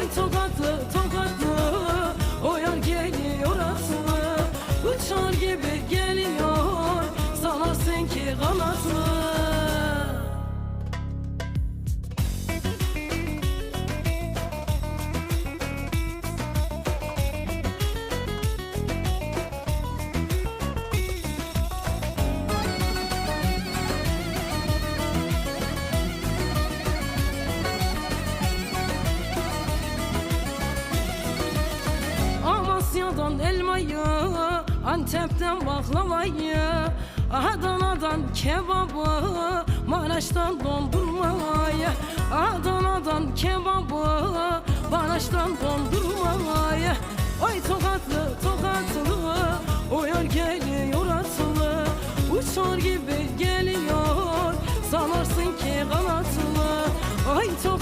Vay tokatlı tokatlı. O yar geliyor atlı Uçar gibi geliyor Adana'dan elmayı Antep'ten baklavayı Adana'dan kebabı Maraş'tan dondurmayı Adana'dan kebabı Maraş'tan dondurmayı. Oy tokatlı tokatlı Oyar geliyor atlı. Uçar gibi geliyor Sanarsın ki kanatlı. Oy tokatlı